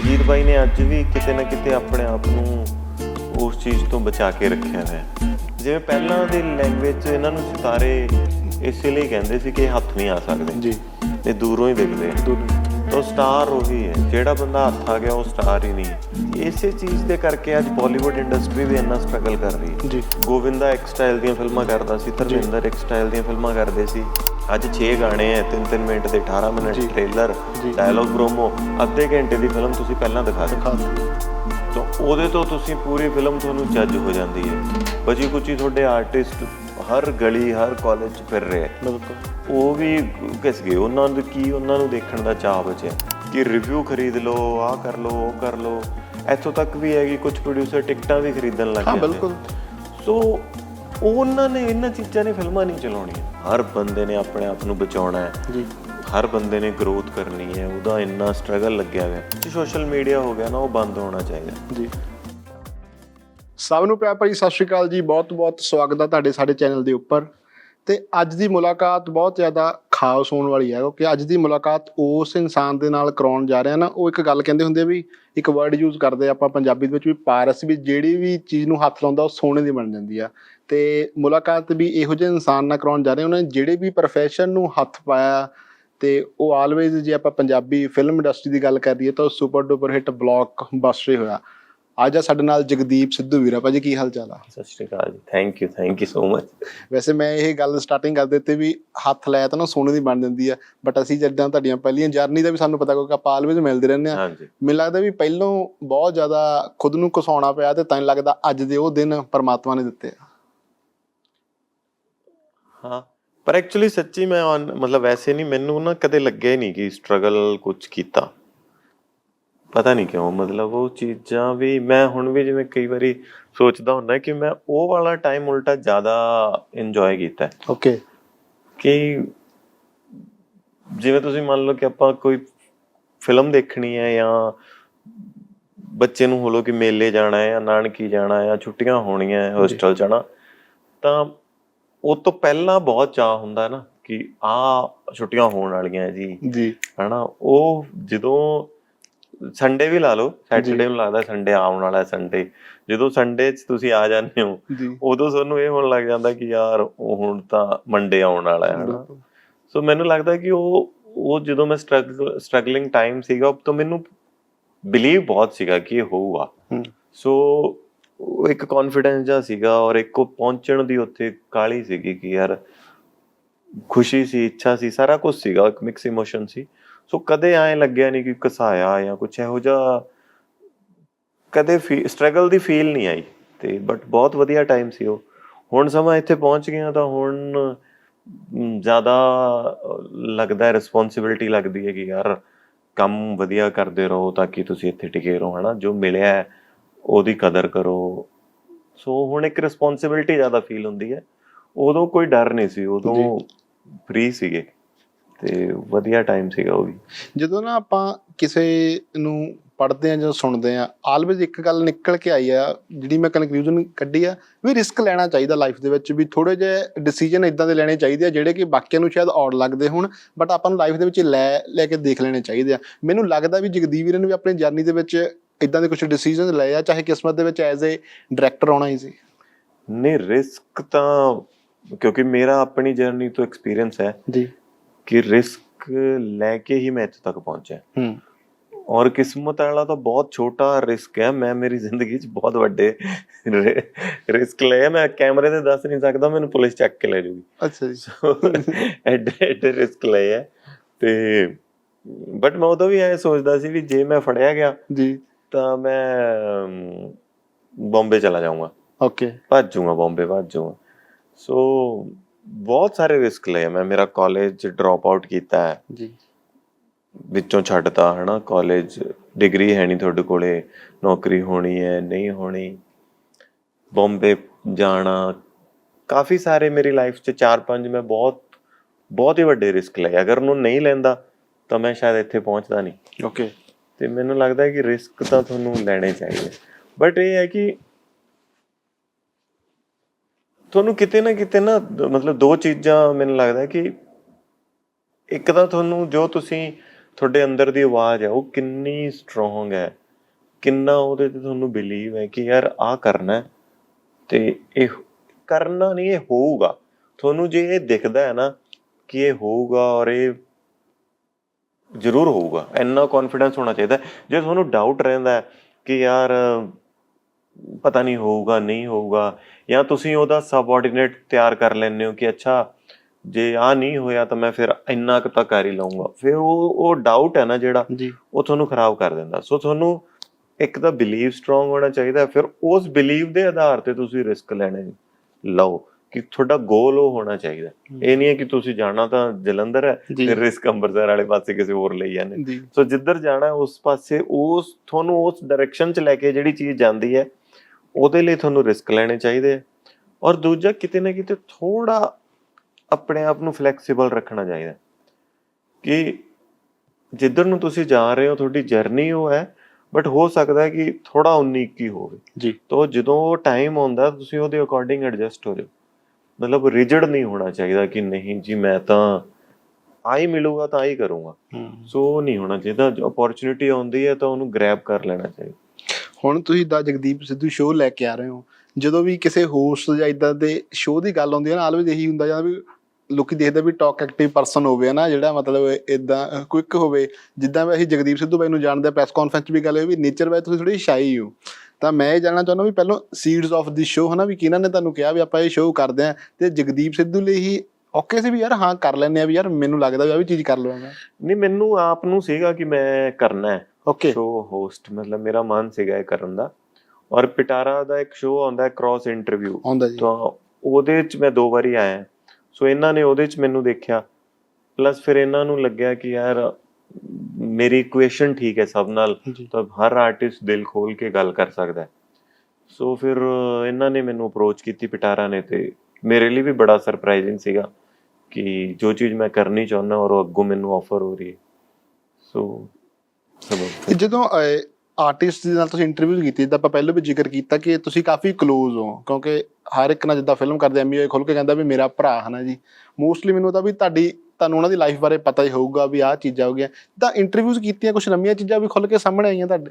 ਦਲਜੀਤ ਬਾਈ ਨੇ ਅੱਜ ਵੀ ਕਿਤੇ ਨਾ ਕਿਤੇ ਆਪਣੇ ਆਪ ਨੂੰ ਉਸ ਚੀਜ਼ ਤੋਂ ਬਚਾ ਕੇ ਰੱਖਿਆ ਹੋਇਆ। ਹੈ। ਜਿਵੇਂ ਪਹਿਲਾਂ ਦੀ ਲੈਂਗੁਏਜ 'ਚ ਇਹਨਾਂ ਨੂੰ ਸਿਤਾਰੇ ਇਸੇ ਲਈ ਕਹਿੰਦੇ ਸੀ ਕਿ ਹੱਥ ਨਹੀਂ ਆ ਸਕਦੇ। ਜੀ। ਇਹ ਦੂਰੋਂ ਹੀ ਦਿਖਦੇ ਤਾਂ ਸਟਾਰ ਉਹੀ ਹੈ। ਜਿਹੜਾ ਬੰਦਾ ਹੱਥ ਆ ਗਿਆ ਉਹ ਸਟਾਰ ਹੀ ਨਹੀਂ। ਇਸੇ ਚੀਜ਼ ਦੇ ਕਰਕੇ ਅੱਜ ਬਾਲੀਵੁੱਡ ਇੰਡਸਟਰੀ ਵੀ ਇੰਨਾ ਸਟਰਗਲ ਕਰ ਰਹੀ ਹੈ। ਜੀ। ਗੋਵਿੰਦਾ ਇੱਕ ਸਟਾਈਲ ਦੀਆਂ ਫਿਲਮਾਂ ਕਰਦਾ ਸੀ ਧਰਮਿੰਦਰ ਇੱਕ ਸਟਾਈਲ ਦੀਆਂ ਫਿਲਮਾਂ ਕਰਦੇ ਸੀ। ਅੱਜ 6 ਗਾਣੇ ਐ 3-3 ਮਿੰਟ ਦੇ 18 ਮਿੰਟ। ਟ੍ਰੇਲਰ। ਡਾਇਲੌਗ ਪ੍ਰੋਮੋ ਅੱਧੇ ਘੰਟੇ ਦੀ ਫਿਲਮ ਤੁਸੀਂ ਪਹਿਲਾਂ ਦਿਖਾ ਦਿਓ। ਖਾ ਦਿਓ। ਤਾਂ ਉਹਦੇ ਤੋਂ ਤੁਸੀਂ ਪੂਰੀ ਫਿਲਮ ਤੁਹਾਨੂੰ ਜੱਜ ਹੋ ਜਾਂਦੀ ਹੈ ਬਚੀ ਕੁਚੀ ਤੁਹਾਡੇ ਆਰਟਿਸਟ ਹਰ ਗਲੀ ਹਰ ਕਾਲਜ 'ਚ ਫਿਰ ਰਹੇ ਹੈ ਬਿਲਕੁਲ। ਉਹ ਵੀ ਕਿਸ ਗਏ। ਉਹਨਾਂ ਨੂੰ ਕੀ ਉਹਨਾਂ ਨੂੰ ਦੇਖਣ ਦਾ ਚਾਹ ਬਚਿਆ। ਕਿ ਰਿਵਿਊ ਖਰੀਦ ਲਓ ਆਹ ਕਰ ਲਓ ਉਹ ਕਰ ਲਓ। ਇੱਥੋਂ ਤੱਕ ਵੀ ਹੈ ਕਿ ਕੁਝ ਪ੍ਰੋਡਿਊਸਰ ਟਿਕਟਾਂ ਵੀ ਖਰੀਦਣ ਲੱਗ ਹਾਂ ਜਾਂਦੇ ਬਿਲਕੁਲ। ਸੋ ਉਹਨਾਂ ਨੇ ਇਹਨਾਂ ਚੀਜ਼ਾਂ ਨੇ ਫਿਲਮਾਂ ਨਹੀਂ ਚਲਾਉਣੀਆਂ। ਹਰ ਬੰਦੇ ਨੇ ਆਪਣੇ ਆਪ ਨੂੰ ਬਚਾਉਣਾ ਹੈ। ਜੀ। ਹਰ ਬੰਦੇ ਨੇ ਗਰੋਥ ਕਰਨੀ ਹੈ। ਉਹਦਾ ਇੰਨਾ ਸਟਰਗਲ ਲੱਗਿਆ ਹੋਇਆ। ਸੋਸ਼ਲ ਮੀਡੀਆ ਹੋ ਗਿਆ ਨਾ ਉਹ ਬੰਦ ਹੋਣਾ ਚਾਹੀਦਾ। ਜੀ। ਸਭ ਨੂੰ ਪਿਆਰ ਭਰੀ ਸਤਿ ਸ਼੍ਰੀ ਅਕਾਲ ਜੀ। ਬਹੁਤ ਬਹੁਤ ਸਵਾਗਤ ਹੈ ਤੁਹਾਡੇ ਸਾਡੇ ਚੈਨਲ ਦੇ ਉੱਪਰ। ਤੇ ਅੱਜ ਦੀ ਮੁਲਾਕਾਤ ਬਹੁਤ ਜ਼ਿਆਦਾ ਖਾਸ ਹੋਣ ਵਾਲੀ ਹੈ, ਕਿਉਂਕਿ ਅੱਜ ਦੀ ਮੁਲਾਕਾਤ ਉਸ ਇਨਸਾਨ ਦੇ ਨਾਲ ਕਰਾਉਣ ਜਾ ਰਹੇ ਹਾਂ ਨਾ, ਉਹ ਇੱਕ ਗੱਲ ਕਹਿੰਦੇ ਹੁੰਦੇ ਆ ਵੀ ਇੱਕ ਵਰਡ ਯੂਜ਼ ਕਰਦੇ ਆਪਾਂ ਪੰਜਾਬੀ ਦੇ ਵਿੱਚ ਵੀ, ਪਾਰਸ ਵੀ ਜਿਹੜੀ ਵੀ ਚੀਜ਼ ਨੂੰ ਹੱਥ ਲਾਉਂਦਾ, ਉਹ ਸੋਨੇ ਦੀ ਬਣ ਜਾਂਦੀ ਆ। ਤੇ ਮੁਲਾਕਾਤ ਵੀ ਇਹੋ ਜਿਹੇ ਇਨਸਾਨ ਨਾਲ ਕਰਾਉਣ ਜਾ ਰਹੇ ਉਹਨਾਂ ਨੇ ਜਿਹੜੇ ਵੀ profession ਨੂੰ ਹੱਥ ਪਾਇਆ, ਤੇ ਉਹ ਆਲਵੇਜ਼ ਜੇ ਆਪਾਂ ਪੰਜਾਬੀ ਫਿਲਮ ਇੰਡਸਟਰੀ ਦੀ ਗੱਲ ਕਰ ਰਹੀਏ ਤਾਂ super duper hit blockbuster ਹੋਇਆ। ਅੱਜ ਆ ਸਾਡੇ ਨਾਲ ਜਗਦੀਪ ਸਿੱਧੂ ਵੀਰਾ ਭਾਜੀ ਕੀ ਹਾਲ ਚਾਲ ਆ? ਸਤਿ ਸ਼੍ਰੀ ਅਕਾਲ ਜੀ thank you thank you so much ਵੈਸੇ ਮੈਂ ਇਹ ਗੱਲ ਸਟਾਰਟਿੰਗ ਕਰ ਦਿੱਤੀ ਵੀ ਹੱਥ ਲਾਇਆ ਤਾਂ ਨਾ ਸੋਨੇ ਦੀ ਬਣ ਜਾਂਦੀ ਆ ਬਟ ਅਸੀਂ ਜਿੱਦਾਂ ਤੁਹਾਡੀਆਂ ਪਹਿਲੀਆਂ ਜਰਨੀ ਦਾ ਵੀ ਸਾਨੂੰ ਪਤਾ ਕਿਉਂਕਿ ਆਪਾਂ ਆਲਵੇਜ਼ ਮਿਲਦੇ ਰਹਿੰਦੇ ਆ। ਮੈਨੂੰ ਲੱਗਦਾ ਵੀ ਪਹਿਲੋਂ ਬਹੁਤ ਜ਼ਿਆਦਾ ਖੁਦ ਨੂੰ ਘਸਾਉਣਾ ਪਿਆ ਤੇ ਤਾਂ ਲੱਗਦਾ ਅੱਜ ਦੇ ਉਹ ਦਿਨ ਪਰਮਾਤਮਾ ਨੇ ਦਿੱਤੇ ਆ। ਹਾਂ ਪਰ ਐਕਚੁਅਲੀ ਸੱਚੀ ਮੈਂ ਮਤਲਬ ਵੈਸੇ ਨਹੀਂ ਮੈਨੂੰ ਨਾ ਕਦੇ ਲੱਗਿਆ ਹੀ ਨਹੀਂ ਕਿ ਸਟਰਗਲ ਕੁਝ ਕੀਤਾ। ਪਤਾ ਨਹੀਂ ਕਿਉਂ ਮਤਲਬ ਉਹ ਚੀਜ਼ਾਂ ਵੀ ਮੈਂ ਹੁਣ ਵੀ ਜਿਵੇਂ ਕਈ ਵਾਰੀ ਸੋਚਦਾ ਹੁੰਦਾ ਕਿ ਮੈਂ ਉਹ ਵਾਲਾ ਟਾਈਮ ਉਲਟਾ ਜ਼ਿਆਦਾ ਇੰਜੋਏ ਕੀਤਾ ਹੈ। ਓਕੇ ਕਿ ਜਿਵੇਂ ਤੁਸੀਂ ਮੰਨ ਲਓ ਕਿ ਆਪਾਂ ਕੋਈ ਫਿਲਮ ਦੇਖਣੀ ਹੈ ਜਾਂ ਬੱਚੇ ਨੂੰ ਹੋਲੋ ਕਿ ਮੇਲੇ ਜਾਣਾ ਹੈ ਜਾਂ ਨਾਨਕੀ ਜਾਣਾ ਹੈ ਜਾਂ ਛੁੱਟੀਆਂ ਹੋਣੀਆਂ ਹੈ ਹੋਸਟਲ ਜਾਣਾ ਤਾਂ ਉਹ ਤੋਂ ਪਹਿਲਾਂ ਬਹੁਤ ਚਾਹ ਹੁੰਦਾ ਹੈ ਨਾ ਕਿ ਆ ਛੁੱਟੀਆਂ ਹੋਣ ਵਾਲੀਆਂ ਜੀ। ਜੀ। ਹਨਾ ਉਹ ਜਦੋਂ ਸੰਡੇ ਵੀ ਲਾ ਲਓ ਸੈਟਰਡੇ ਨੂੰ ਲੱਗਦਾ ਸੰਡੇ ਆਉਣ ਵਾਲਾ ਸੰਡੇ ਜਦੋਂ ਸੰਡੇ 'ਚ ਤੁਸੀਂ ਆ ਜਾਂਦੇ ਹੋ ਜੀ। ਉਦੋਂ ਤੁਹਾਨੂੰ ਇਹ ਹੋਣ ਲੱਗ ਜਾਂਦਾ ਕਿ ਯਾਰ ਉਹ ਹੁਣ ਤਾਂ ਮੰਡੇ ਆਉਣ ਵਾਲਾ ਹੈ ਹਨਾ। ਸੋ ਮੈਨੂੰ ਲੱਗਦਾ ਕਿ ਉਹ ਉਹ ਜਦੋਂ ਮੈਂ ਸਟਰਗਲ ਸਟਰਗਲਿੰਗ ਟਾਈਮ ਸੀਗਾ ਤਾਂ ਮੈਨੂੰ ਬਿਲੀਵ ਬਹੁਤ ਸੀਗਾ ਕਿ ਇਹ ਹੋਊਗਾ। ਸੋ ਇੱਕ ਕੌਨਫੀਡੈਂਸ ਜਿਹਾ ਸੀਗਾ ਔਰ ਇੱਕ ਉਹ ਪਹੁੰਚਣ ਦੀ ਉੱਥੇ ਕਾਲੀ ਸੀਗੀ ਕਿ ਯਾਰ ਖੁਸ਼ੀ ਸੀ ਇੱਛਾ ਸੀ ਸਾਰਾ ਕੁਝ ਸੀਗਾ ਇੱਕ ਮਿਕਸ ਇਮੋਸ਼ਨ ਸੀ। ਸੋ ਕਦੇ ਐਂ ਲੱਗਿਆ ਨਹੀਂ ਕਿ ਕਸਾਇਆ ਜਾਂ ਕੁਝ ਇਹੋ ਜਿਹਾ ਕਦੇ ਸਟਰਗਲ ਦੀ ਫੀਲ ਨਹੀਂ ਆਈ ਤੇ ਬਟ ਬਹੁਤ ਵਧੀਆ ਟਾਈਮ ਸੀ ਉਹ। ਹੁਣ ਸਮਾਂ ਇੱਥੇ ਪਹੁੰਚ ਗਿਆ ਤਾਂ ਹੁਣ ਜ਼ਿਆਦਾ ਲੱਗਦਾ ਹੈ ਰਿਸਪੌਂਸਿਬਿਲਟੀ ਲੱਗਦੀ ਹੈ ਕਿ ਯਾਰ ਕੰਮ ਵਧੀਆ ਕਰਦੇ ਰਹੋ ਤਾਂ ਕਿ ਤੁਸੀਂ ਇੱਥੇ ਟਿਕੇ ਰਹੋ ਹਨਾ? ਜੋ ਮਿਲਿਆ ਉਹਦੀ ਕਦਰ ਕਰੋ। ਸੋ ਹੁਣ ਇੱਕ ਰਿਸਪੌਂਸਿਬਿਲਟੀ ਜ਼ਿਆਦਾ ਫੀਲ ਹੁੰਦੀ ਹੈ। ਉਦੋਂ ਕੋਈ ਡਰ ਨਹੀਂ ਸੀ ਉਦੋਂ ਫ੍ਰੀ ਸੀਗੇ। ਤੇ ਵਧੀਆ ਟਾਈਮ ਸੀਗਾ ਉਹ ਵੀ। ਜਦੋਂ ਨਾ ਆਪਾਂ ਕਿਸੇ ਨੂੰ ਪੜ੍ਹਦੇ ਆ ਜਾਂ ਸੁਣਦੇ ਆ ਆਲਵੇਜ਼ ਇੱਕ ਗੱਲ ਨਿਕਲ ਕੇ ਆਈ ਆ ਜਿਹੜੀ ਮੈਂ ਕਨਕਲੂਜਨ ਕੱਢੀ ਆ ਵੀ ਰਿਸਕ ਲੈਣਾ ਚਾਹੀਦਾ ਲਾਈਫ ਦੇ ਵਿੱਚ ਵੀ ਥੋੜੇ ਜਿਹੇ ਡਿਸੀਜਨ ਇਦਾਂ ਦੇ ਲੈਣੇ ਚਾਹੀਦੇ ਆ ਜਿਹੜੇ ਕਿ ਬਾਕੀਆਂ ਨੂੰ ਸ਼ਾਇਦ ਔੜ ਲੱਗਦੇ ਹੋਣ ਬਟ ਆਪਾਂ ਨੂੰ ਲਾਈਫ ਦੇ ਵਿੱਚ ਲੈ ਲੈ ਕੇ ਦੇਖ ਲੈਣੇ ਚਾਹੀਦੇ ਆ। ਮੈਨੂੰ ਲੱਗਦਾ ਵੀ ਜਗਦੀਪ ਵੀਰ ਨੇ ਵੀ ਆਪਣੀ ਜਰਨੀ ਦੇ ਵਿੱਚ ਇਦਾਂ ਦੇ ਕੁਝ ਡਿਸੀਜਨ ਲਏ ਆ ਚਾਹੇ ਕਿਸਮਤ ਦੇ ਵਿੱਚ ਐਜ਼ ਏ ਡਾਇਰੈਕਟਰ ਆਉਣਾ ਹੀ ਸੀ। ਨਹੀਂ ਰਿਸਕ ਤਾਂ ਕਿਉਂਕਿ ਮੇਰਾ ਆਪਣੀ ਜਰਨੀ ਤੋਂ ਐਕਸਪੀਰੀਅੰਸ ਹੈ। ਜੀ। ਕਿ ਰਿਸਕ ਲੈ ਕੇ ਹੀ ਮੈਂ ਇੱਥੇ ਤੱਕ ਪਹੁੰਚਿਆ। ਹੂੰ। ਔਰ ਕਿਸਮਤ ਵਾਲਾ ਤਾਂ ਬਹੁਤ ਛੋਟਾ ਰਿਸਕ ਹੈ। ਮੈਂ ਮੇਰੀ ਜ਼ਿੰਦਗੀ 'ਚ ਬਹੁਤ ਵੱਡੇ ਰਿਸਕ ਲਏ। ਮੈਂ ਕੈਮਰੇ ਤੇ ਦੱਸ ਨਹੀਂ ਸਕਦਾ ਮੈਨੂੰ ਪੁਲਿਸ ਚੱਕ ਕੇ ਲੈ ਜੂਗੀ। ਅੱਛਾ ਜੀ। ਐਡੇ ਐਡੇ ਰਿਸਕ ਲਏ ਆ। ਤੇ ਬਟ ਮੈਂ ਉਦੋਂ ਵੀ ਐ ਸੋਚਦਾ ਸੀ ਵੀ ਜੇ ਮੈਂ ਫੜਿਆ ਗਿਆ ਜੀ। ਤਾਂ ਮੈਂ ਬੰਬੇ ਚਲਾ ਜਾਊਂਗਾ। ਓਕੇ ਭੱਜ ਜਾਊਂਗਾ ਬੰਬੇ ਭੱਜ ਜਾਊਂਗਾ ਸੋ ਬਹੁਤ ਸਾਰੇ ਰਿਸਕ ਲਏ। ਮੈਂ ਮੇਰਾ ਕਾਲਜ ਡ੍ਰੌਪ ਆਊਟ ਕੀਤਾ ਹੈ। ਜੀ। ਵਿੱਚੋਂ ਛੱਡਤਾ ਹਨਾ ਕਾਲਜ ਡਿਗਰੀ ਹੈ ਨਹੀਂ ਤੁਹਾਡੇ ਕੋਲੇ ਨੌਕਰੀ ਹੋਣੀ ਹੈ ਨਹੀਂ ਹੋਣੀ ਬੰਬੇ ਜਾਣਾ ਕਾਫੀ ਸਾਰੇ ਮੇਰੀ ਲਾਈਫ 'ਚ ਚਾਰ ਪੰਜ ਮੈਂ ਬਹੁਤ ਬਹੁਤ ਹੀ ਵੱਡੇ ਰਿਸਕ ਲਏ। ਅਗਰ ਉਹਨੂੰ ਨਹੀਂ ਲੈਂਦਾ ਤਾਂ ਮੈਂ ਸ਼ਾਇਦ ਇੱਥੇ ਪਹੁੰਚਦਾ ਨਹੀਂ। ਓਕੇ ਤੇ ਮੈਨੂੰ ਲੱਗਦਾ ਹੈ ਕਿ ਰਿਸਕ ਤਾਂ ਤੁਹਾਨੂੰ ਲੈਣੇ ਚਾਹੀਦੇ। ਬਟ ਇਹ ਹੈ ਕਿ ਤੁਹਾਨੂੰ ਕਿਤੇ ਨਾ ਕਿਤੇ ਨਾ ਮਤਲਬ ਦੋ ਚੀਜ਼ਾਂ ਮੈਨੂੰ ਲੱਗਦਾ ਕਿ ਇੱਕ ਤਾਂ ਤੁਹਾਨੂੰ ਜੋ ਤੁਸੀਂ ਤੁਹਾਡੇ ਅੰਦਰ ਦੀ ਆਵਾਜ਼ ਹੈ, ਉਹ ਕਿੰਨੀ ਸਟਰੋਂਗ ਹੈ, ਕਿੰਨਾ ਉਹਦੇ ਤੇ ਤੁਹਾਨੂੰ ਬਿਲੀਵ ਹੈ ਕਿ ਯਾਰ ਆ ਕਰਨਾ ਹੈ ਤੇ ਇਹ ਕਰਨਾ ਨਹੀਂ, ਇਹ ਹੋਊਗਾ। ਤੁਹਾਨੂੰ ਜੇ ਇਹ ਦਿਖਦਾ ਹੈ ਨਾ ਕਿ ਇਹ ਹੋਊਗਾ ਔਰ ਇਹ ਜ਼ਰੂਰ ਹੋਊਗਾ, ਇੰਨਾ ਕੌਨਫੀਡੈਂਸ ਹੋਣਾ ਚਾਹੀਦਾ ਜੇ ਤੁਹਾਨੂੰ ਡਾਊਟ ਰਹਿੰਦਾ ਕਿ ਯਾਰ ਪਤਾ ਨਹੀਂ ਹੋਊਗਾ ਨਹੀਂ ਹੋਊਗਾ ਜਾਂ ਤੁਸੀਂ ਉਹਦਾ ਸਬਆਰਡੀਨੇਟ ਤਿਆਰ ਕਰ ਲੈਂਦੇ ਹੋ ਕਿ ਅੱਛਾ ਜੇ ਆ ਨਹੀਂ ਹੋਇਆ ਤਾਂ ਮੈਂ ਫਿਰ ਇੰਨਾ ਕੁ ਤਾਂ ਕਰ ਹੀ ਲਵਾਂਗਾ ਫਿਰ ਉਹ ਉਹ ਡਾਊਟ ਹੈ ਨਾ ਜਿਹੜਾ ਉਹ ਤੁਹਾਨੂੰ ਖਰਾਬ ਕਰ ਦਿੰਦਾ। ਸੋ ਤੁਹਾਨੂੰ ਇੱਕ ਤਾਂ ਬਿਲੀਵ ਸਟਰੋਂਗ ਹੋਣਾ ਚਾਹੀਦਾ ਫਿਰ ਉਸ ਬਿਲੀਵ ਦੇ ਆਧਾਰ ਤੇ ਤੁਸੀਂ ਰਿਸਕ ਲੈਣੇ ਲਓ ਕਿ ਤੁਹਾਡਾ ਗੋਲ ਉਹ ਹੋਣਾ ਚਾਹੀਦਾ। ਇਹ ਨਹੀਂ ਹੈ ਕਿ ਤੁਸੀਂ ਜਾਣਾ ਤਾਂ ਜਲੰਧਰ ਹੈ। ਫਿਰ ਰਿਸਕ ਅੰਮ੍ਰਿਤਸਰ ਵਾਲੇ ਪਾਸੇ ਕਿਸੇ ਹੋਰ ਲਈ ਜਾਂਦੇ। ਸੋ ਜਿੱਧਰ ਜਾਣਾ ਉਸ ਪਾਸੇ ਉਸ ਤੁਹਾਨੂੰ ਉਸ ਡਾਇਰੈਕਸ਼ਨ 'ਚ ਲੈ ਕੇ ਜਿਹੜੀ ਚੀਜ਼ ਜਾਂਦੀ ਹੈ ਉਹਦੇ ਲਈ ਤੁਹਾਨੂੰ ਰਿਸਕ ਲੈਣੇ ਚਾਹੀਦੇ ਆ। ਔਰ ਦੂਜਾ ਕਿਤੇ ਨਾ ਕਿਤੇ ਥੋੜਾ ਆਪਣੇ ਆਪ ਨੂੰ ਫਲੈਕਸੀਬਲ ਰੱਖਣਾ ਚਾਹੀਦਾ। ਕਿ ਜਿੱਧਰ ਨੂੰ ਤੁਸੀਂ ਜਾ ਰਹੇ ਹੋ ਤੁਹਾਡੀ ਜਰਨੀ ਉਹ ਹੈ ਬਟ ਹੋ ਸਕਦਾ ਹੈ ਕਿ ਥੋੜਾ 19 ਕੀ ਹੋਵੇ। ਜੀ। ਤਾਂ ਜਦੋਂ ਉਹ ਟਾਈਮ ਆਉਂਦਾ ਤੁਸੀਂ ਉਹਦੇ ਅਕੋਰਡਿੰਗ ਐਡਜਸਟ ਹੋ ਜਾਓ। ਮਤਲਬ ਰਿਜਿਡ ਨਹੀਂ ਹੋਣਾ ਚਾਹੀਦਾ ਕਿ ਨਹੀਂ ਜੀ ਮੈਂ ਤਾਂ ਆਈ ਮਿਲੂਗਾ ਤਾਂ ਆਈ ਕਰੂੰਗਾ। ਸੋ ਨਹੀਂ ਹੋਣਾ ਚਾਹੀਦਾ। ਓਪਰਚੁਨਿਟੀ ਆਉਂਦੀ ਹੈ ਤਾਂ ਉਹਨੂੰ ਗ੍ਰੈਬ ਕਰ ਲੈਣਾ ਚਾਹੀਦਾ। ਹੁਣ ਤੁਸੀਂ ਦਾ ਜਗਦੀਪ ਸਿੱਧੂ ਸ਼ੋਅ ਲੈ ਕੇ ਆ ਰਹੇ ਹੋ। ਜਦੋਂ ਵੀ ਕਿਸੇ ਹੋਸਟ ਜਾਂ ਇਦਾਂ ਦੇ ਸ਼ੋਅ ਦੀ ਗੱਲ ਆਉਂਦੀ ਹੈ ਨਾ ਆਲਵੇਜ਼ ਇਹੀ ਹੁੰਦਾ ਜਾਂ ਵੀ ਲੋਕੀ ਦੇਖਦੇ ਵੀ ਟਾਕ ਐਕਟਿਵ ਪਰਸਨ ਹੋਵੇ ਨਾ, ਜਿਹੜਾ ਮਤਲਬ ਇਦਾਂ ਕੁਇਕ ਹੋਵੇ। ਜਿੱਦਾਂ ਵੀ ਅਸੀਂ ਜਗਦੀਪ ਸਿੱਧੂ ਬਾਈ ਨੂੰ ਜਾਣਦੇ ਆ ਪ੍ਰੈਸ ਕਾਨਫਰੰਸ 'ਚ ਵੀ ਗੱਲ ਹੋਈ ਵੀ ਨੇਚਰ ਵਾਈਜ਼ ਤੁਸੀਂ ਥੋੜੀ ਸ਼ਾਈ ਹੋ। ਤਾਂ ਮੈਂ ਇਹ ਜਾਣਨਾ ਚਾਹੁੰਦਾ ਵੀ ਪਹਿਲਾਂ ਸੀਡਸ ਆਫ ਦੀ ਸ਼ੋਅ ਹਨਾ, ਵੀ ਕਿਹਨਾਂ ਨੇ ਤੁਹਾਨੂੰ ਕਿਹਾ ਵੀ ਆਪਾਂ ਇਹ ਸ਼ੋਅ ਕਰਦੇ ਆ। ਤੇ ਜਗਦੀਪ ਸਿੱਧੂ ਲਈ ਹੀ ਓਕੇ ਸੀ ਵੀ ਯਾਰ ਹਾਂ ਕਰ ਲੈਂਦੇ ਆ ਵੀ ਯਾਰ ਮੈਨੂੰ ਲੱਗਦਾ ਵੀ ਆ ਵੀ ਚੀਜ਼ ਕਰ ਲਵਾਂਗਾ। ਨਹੀਂ, ਮੈਨੂੰ ਆਪ ਨੂੰ ਸੀਗਾ ਕਿ ਮੈਂ ਕਰਨਾ ਹੈ। ਓਕੇ ਸ਼ੋ ਹੋਸਟ ਮਤਲਬ ਮੇਰਾ ਮਨ ਸੀਗਾ ਇਹ ਕਰਨ ਦਾ। ਔਰ ਪਿਟਾਰਾ ਦਾ ਇੱਕ ਸ਼ੋ ਆਉਂਦਾ ਹੈ ਕ੍ਰਾਸ ਇੰਟਰਵਿਊ ਆਉਂਦਾ ਜੀ। ਤਾਂ ਉਹਦੇ ਚ ਮੈਂ ਦੋ ਵਾਰੀ ਆਇਆ। ਸੋ ਇਹਨਾਂ ਨੇ ਉਹਦੇ ਚ ਮੈਨੂੰ ਦੇਖਿਆ। ਪਲੱਸ ਫਿਰ ਇਹਨਾਂ ਨੂੰ ਲੱਗਿਆ ਕਿ ਯਾਰ ਮੇਰੀ ਇਕੁਏਸ਼ਨ ਠੀਕ ਹੈ ਸਭ ਨਾਲ। ਤਾਂ ਹਰ ਆਰਟਿਸਟ ਦਿਲ ਖੋਲ ਕੇ ਗੱਲ ਕਰ ਸਕਦਾ ਹੈ। ਸੋ ਫਿਰ ਇਹਨਾਂ ਨੇ ਮੈਨੂੰ ਅਪਰੋਚ ਕੀਤੀ ਪਿਟਾਰਾ ਨੇ ਤੇ ਮੇਰੇ ਲਈ ਵੀ ਬੜਾ ਸਰਪ੍ਰਾਈਜ਼ਿੰਗ ਸੀਗਾ ਕਿ ਜੋ ਚੀਜ਼ ਮੈਂ ਕਰਨੀ ਚਾਹੁੰਦਾ ਔਰ ਉਹ ਅੱਗੋਂ ਮੈਨੂੰ ਆਫਰ ਹੋ ਰਹੀ ਹੈ। ਸੋ ਜਦੋਂ ਆਰਟਿਸਟ ਦੇ ਨਾਲ ਤੁਸੀਂ ਇੰਟਰਵਿਊ ਕੀਤੀ ਜਿੱਦਾਂ ਆਪਾਂ ਪਹਿਲਾਂ ਵੀ ਜ਼ਿਕਰ ਕੀਤਾ ਕਿ ਤੁਸੀਂ ਕਾਫੀ ক্লোਜ਼ ਹੋ ਕਿਉਂਕਿ ਹਰ ਇੱਕ ਨਾਲ ਜਿੱਦਾਂ ਫਿਲਮ ਕਰਦੇ ਐਮਬੀਏ ਖੁੱਲ ਕੇ ਕਹਿੰਦਾ ਵੀ ਮੇਰਾ ਭਰਾ ਹਨਾ ਜੀ। ਮੋਸਟਲੀ ਮੈਨੂੰ ਤਾਂ ਵੀ ਤੁਹਾਡੀ ਤੁਹਾਨੂੰ ਉਹਨਾਂ ਦੀ ਲਾਈਫ ਬਾਰੇ ਪਤਾ ਹੀ ਹੋਊਗਾ ਵੀ ਆਹ ਚੀਜ਼ਾਂ ਹੋ ਗਈਆਂ। ਤਾਂ ਇੰਟਰਵਿਊਜ਼ ਕੀਤੀਆਂ ਕੁਝ ਨਵੀਆਂ ਚੀਜ਼ਾਂ ਵੀ ਖੁੱਲ ਕੇ ਸਾਹਮਣੇ ਆਈਆਂ ਤੁਹਾਡੇ?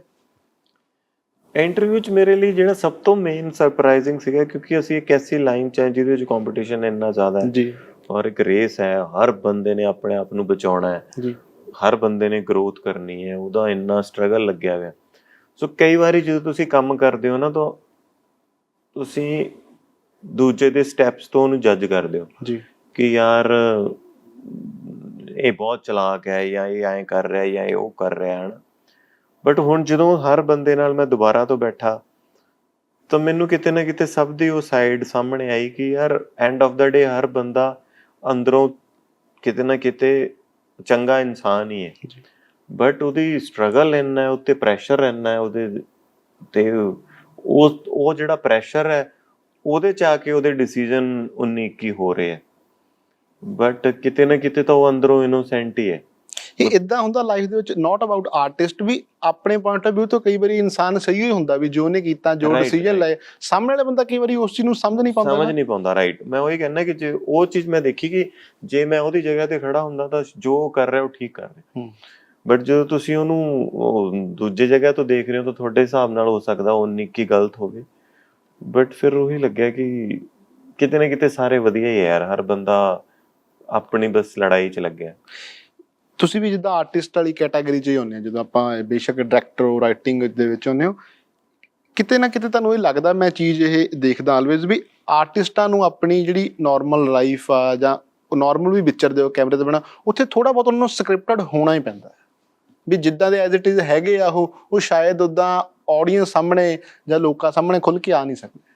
ਇੰਟਰਵਿਊ ਚ ਮੇਰੇ ਲਈ ਜਿਹੜਾ ਸਭ ਤੋਂ ਮੇਨ ਸਰਪ੍ਰਾਈਜ਼ਿੰਗ ਸੀਗਾ ਕਿਉਂਕਿ ਅਸੀਂ ਇੱਕ ਐਸੀ ਲਾਈਨ ਚ ਹੈ ਜਿਹਦੇ ਵਿੱਚ ਕੰਪੀਟੀਸ਼ਨ ਇੰਨਾ ਜ਼ਿਆਦਾ ਹੈ। ਜੀ। ਔਰ ਇੱਕ ਰੇਸ ਹੈ ਹਰ ਬੰਦੇ ਨੇ ਆਪਣੇ ਆਪ ਨੂੰ ਬਚਾਉਣਾ ਹੈ। ਜੀ। ਹਰ ਬੰਦੇ ਨੇ ਗਰੋਥ ਕਰਨੀ ਹੈ ਉਹਦਾ ਇੰਨਾ ਸਟਰਗਲ ਲੱਗਿਆ ਹੋਇਆ। ਸੋ ਕਈ ਵਾਰੀ ਜਦੋਂ ਤੁਸੀਂ ਕੰਮ ਕਰਦੇ ਹੋ ਨਾ ਤਾਂ ਤੁਸੀਂ ਦੂਜੇ ਦੇ ਸਟੈਪਸ ਤੋਂ ਉਹਨੂੰ ਜੱਜ ਕਰਦੇ ਹੋ। ਜੀ। ਕਿ ਯਾਰ ਇਹ ਬਹੁਤ ਚਲਾਕ ਹੈ ਜਾਂ ਇਹ ਐਂ ਕਰ ਰਿਹਾ ਜਾਂ ਇਹ ਉਹ ਕਰ ਰਿਹਾ ਹੈ ਬਟ ਹੁਣ ਜਦੋਂ ਹਰ ਬੰਦੇ ਨਾਲ ਮੈਂ ਦੁਬਾਰਾ ਤੋਂ ਬੈਠਾ ਤਾਂ ਮੈਨੂੰ ਕਿਤੇ ਨਾ ਕਿਤੇ ਸਭ ਦੀ ਉਹ ਸਾਈਡ ਸਾਹਮਣੇ ਆਈ ਕਿ ਯਾਰ ਐਂਡ ਆਫ ਦਾ ਡੇ ਹਰ ਬੰਦਾ ਅੰਦਰੋਂ ਕਿਤੇ ਨਾ ਕਿਤੇ ਚੰਗਾ ਇਨਸਾਨ ਹੀ ਹੈ। ਬਟ ਉਹਦੀ ਸਟਰਗਲ ਇੰਨਾ ਹੈ ਉੱਤੇ ਪ੍ਰੈਸ਼ਰ ਇੰਨਾ ਹੈ ਉਹਦੇ ਤੇ ਉਹ ਉਹ ਜਿਹੜਾ ਪ੍ਰੈਸ਼ਰ ਹੈ ਉਹਦੇ ਚ ਆ ਕੇ ਉਹਦੇ ਡਿਸੀਜਨ 19 ਕੀ ਹੋ ਰਹੇ ਹੈ। ਬਟ ਕਿਤੇ ਨਾ ਕਿਤੇ ਤਾਂ ਉਹ ਅੰਦਰੋਂ ਇਨੋਸੈਂਟ ਹੀ ਹੈ। ਇਹ ਇਦਾਂ ਹੁੰਦਾ ਲਾਈਫ ਦੇ ਵਿੱਚ ਨਾਟ ਅਬਾਊਟ ਆਰਟਿਸਟ ਵੀ ਆਪਣੇ ਪੁਆਇੰਟ ਆਫ View ਤੋਂ ਕਈ ਵਾਰੀ ਇਨਸਾਨ ਸਹੀ ਹੀ ਹੁੰਦਾ ਵੀ ਜੋ ਉਹਨੇ ਕੀਤਾ ਜੋ ਡਿਸੀਜਨ. ਲਏ ਸਾਹਮਣੇ ਵਾਲਾ ਬੰਦਾ ਕਈ ਵਾਰੀ ਉਸ ਚੀਜ਼ ਨੂੰ ਸਮਝ ਨਹੀਂ ਪਾਉਂਦਾ ਸਮਝ। ਨਹੀਂ ਪਾਉਂਦਾ ਰਾਈਟ ਮੈਂ ਉਹੀ ਕਹਿੰਦਾ ਕਿ ਜੇ ਉਹ ਚੀਜ਼ ਮੈਂ ਦੇਖੀ ਕਿ ਜੇ ਮੈਂ ਉਹਦੀ ਜਗ੍ਹਾ ਤੇ ਖੜਾ ਹੁੰਦਾ ਤਾਂ ਜੋ ਕਰ ਰਿਹਾ ਉਹ ਠੀਕ ਕਰ ਰਿਹਾ। ਬਟ ਜਦੋਂ ਤੁਸੀਂ ਉਹਨੂੰ ਉਹ ਦੂਜੇ ਜਗ੍ਹਾ ਤੋਂ ਦੇਖ ਰਹੇ ਹੋ ਤਾਂ ਤੁਹਾਡੇ ਹਿਸਾਬ ਨਾਲ ਹੋ ਸਕਦਾ ਉਹ ਨਿੱਕੀ ਗਲਤ ਹੋਵੇ ਬਟ ਫਿਰ ਉਹੀ ਲੱਗਿਆ ਕਿ ਕਿਤੇ ਨਾ ਕਿਤੇ ਸਾਰੇ ਵਧੀਆ ਹੈ ਯਾਰ ਹਰ ਬੰਦਾ ਆਪਣੀ ਬਸ ਲੜਾਈ 'ਚ ਲੱਗਿਆ ਤੁਸੀਂ ਵੀ ਜਿੱਦਾਂ ਆਰਟਿਸਟ ਵਾਲੀ ਕੈਟਾਗਰੀ 'ਚ ਹੀ ਹੁੰਦੇ ਹੋ, ਜਦੋਂ ਆਪਾਂ ਬੇਸ਼ੱਕ ਡਾਇਰੈਕਟਰ ਰਾਈਟਿੰਗ ਦੇ ਵਿੱਚ ਹੁੰਦੇ ਹੋ, ਕਿਤੇ ਨਾ ਕਿਤੇ ਤੁਹਾਨੂੰ ਇਹ ਲੱਗਦਾ ਮੈਂ ਚੀਜ਼ ਇਹ ਦੇਖਦਾ ਆਲਵੇਜ਼ ਵੀ ਆਰਟਿਸਟਾਂ ਨੂੰ ਆਪਣੀ ਜਿਹੜੀ ਨਾਰਮਲ ਲਾਈਫ ਆ ਜਾਂ ਉਹ ਨਾਰਮਲ ਵੀ ਵਿਚਰਦੇ ਹੋ ਕੈਮਰੇ ਦੇ ਬਣਾ ਉੱਥੇ ਥੋੜਾ ਬਹੁਤ ਉਹਨਾਂ ਨੂੰ ਸਕ੍ਰਿਪਟਡ ਹੋਣਾ ਹੀ ਪੈਂਦਾ ਹੈ। ਵੀ ਜਿੱਦਾਂ ਦੇ ਐਜ਼ ਇਟ ਇਜ਼ ਹੈਗੇ ਆ ਉਹ ਉਹ ਸ਼ਾਇਦ ਉਦਾਂ ਆਡੀਅנס ਸਾਹਮਣੇ ਜਾਂ ਲੋਕਾਂ ਸਾਹਮਣੇ ਖੁੱਲ ਕੇ ਆ ਨਹੀਂ ਸਕਦੇ।